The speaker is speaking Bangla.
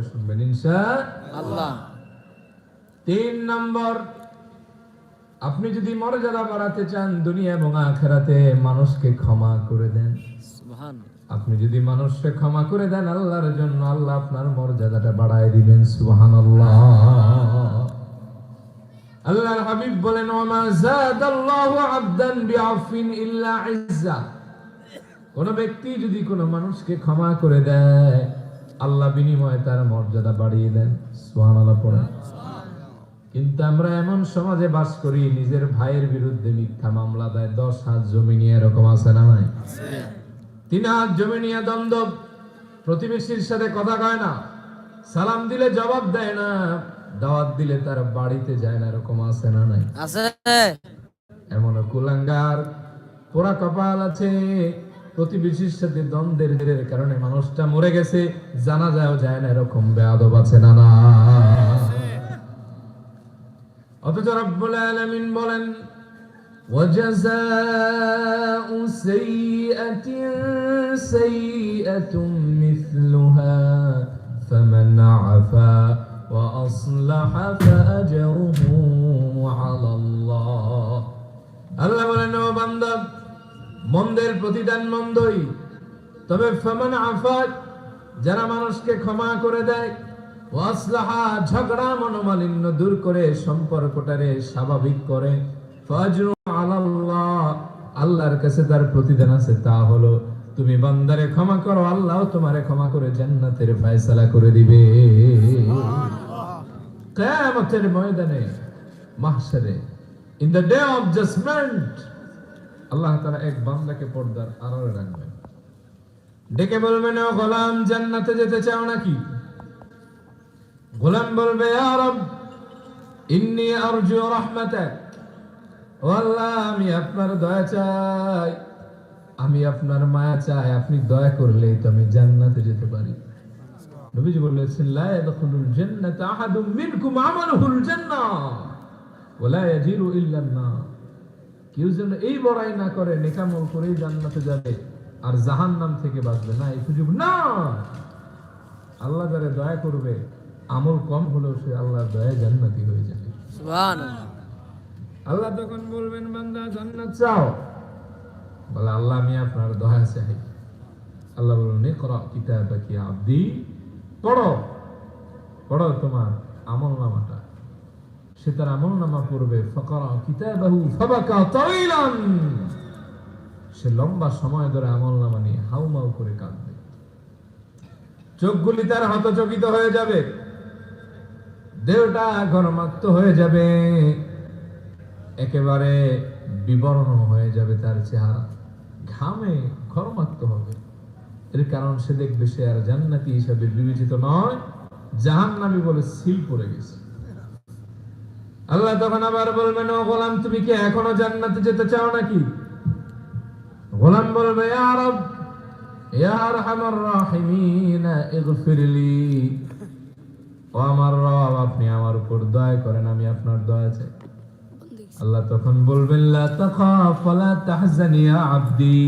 করে শুনবেন আল্লাহ তিন নম্বর আপনি যদি মর্যাদা বাড়াতে চান দুনিয়া এবং আখেরাতে মানুষকে ক্ষমা করে দেন। আপনি যদি মানুষকে ক্ষমা করে দেন আল্লাহর জন্য আল্লাহ আপনার মর্যাদাটা বাড়ায় দিবেন। সুবহানাল্লাহ। আল্লাহর হাবিব বলেন ওমা জাদাল্লাহু আবদান বিআফিন ইল্লা ইজ্জা। কোন ব্যক্তি যদি কোনো মানুষকে ক্ষমা করে দেয় আল্লাহ বিনিময়ে তার মর্যাদা বাড়িয়ে দেন সুবহানাল্লাহ পড়েন। কিন্তু আমরা এমন সমাজে বাস করি নিজের ভাইয়ের বিরুদ্ধে মিথ্যা মামলা দেয় দশ হাত জমি নিয়ে এরকম আছে না নাই? তিন হাত জমি নিয়ে দ্বন্দ্ব প্রতিবেশীর সাথে কথা কয় না সালাম দিলে জবাব দেয় না দাওয়াত দিলে তার বাড়িতে যায় না এরকম আছে না নাই? আছে। এমন কুলাঙ্গার পোড়া কপাল আছে প্রতিবেশীর সাথে দ্বন্দ্বের জেরের কারণে মানুষটা মরে গেছে জানা যায়ও যায় না এরকম বেয়াদব আছে না না অথচ রব্বুল আলামিন বলেন وجزاء سيئة سيئة مثلها فمن عفا وأصلح فأجره على الله আল্লাহ বলেন ও বান্দা মন্দের প্রতিদান মন্দই। তবে ফামান আফাত, যারা মানুষকে ক্ষমা করে দেয়, ওয়াসলাহা, ঝগড়া, মনোমালিন্য দূর করে সম্পর্কটারে স্বাভাবিক করে। ফাজরু আলাল্লাহ, আল্লাহর কাছে তার প্রতিদান আছে, তা হলো তুমি বান্দারে ক্ষমা করো, আল্লাহ তোমারে ক্ষমা করে জান্নাতের ফয়সালা করে দিবে। কিয়ামতের ময়দানে, মাহশারে in the day of judgement Allah তাআলা এক বান্দাকে পর্দার আড়ালে রাখবেন। ডেকে বলবেন, ও গোলাম, জান্নাতে যেতে চাও নাকি? গোলাম বলবে, ইয়া রব, ইন্নী আরজু রাহমাতাক। ও আল্লাহ আমি আপনার দয়া চাই। আমি আপনার মায়া চাই। আপনি দয়া করলেই তো আমি জান্নাতে যেতে পারি। নবীজি বলেছেন, লা ইয়াদখুলুল জান্নাতা আহাদুম মিনকুম আমালুহুল জান্নাহ। ওলা ইয়াজিরু ইল্লা কেউ যেন এই বড়াই না করে নেকামল করেই জান্নাতে যাবে। আর জাহান্নাম থেকে বাঁচবে। না এই সুযোগ না। আল্লাহ যারা দয়া করবে আমল কম হলেও সে আল্লাহর দয়া জান্নাতি হয়ে যাবে। আল্লাহ তখন বলবেন বান্দা জান্নাত চাও? বলে আল্লাহ আমি আপনার দয়া চাই। আল্লাহ বলবেন ইকরা কিতাবাকি আব্দি পড়ো। পড়ো তোমার আমল সে তার আমল নামা পড়বে। ফকরা কিতাবাহু ফাবাকা তাইলান সে লম্বা সময় ধরে আমল নামা নিয়ে হাউমাউ করে কাঁদবে। চোখগুলি তার হতচকিত হয়ে যাবে। দেহটা ঘরমাক্ত হয়ে যাবে। একেবারে বিবর্ণ হয়ে যাবে তার চেহারা। ঘামে ঘরমাক্ত হবে। এর কারণ সে দেখবে সে আর জান্নাতি হিসাবে বিবেচিত নয়। জাহান্নামী বলে সিল পড়ে গেছে। আল্লাহ তখন আবার বলবেন ও গোলাম তুমি কি এখনও জান্নাতে যেতে চাও নাকি? গোলাম বলবে রব আরহামার রাহিমিন ইগফিরলি। ও আমার রব আপনি আমার উপর দয়া করেন আমি আপনার দয়া চাই। আল্লাহ তখন বলবেন লা তাখাফ ওয়া লা তাহজান আবদি।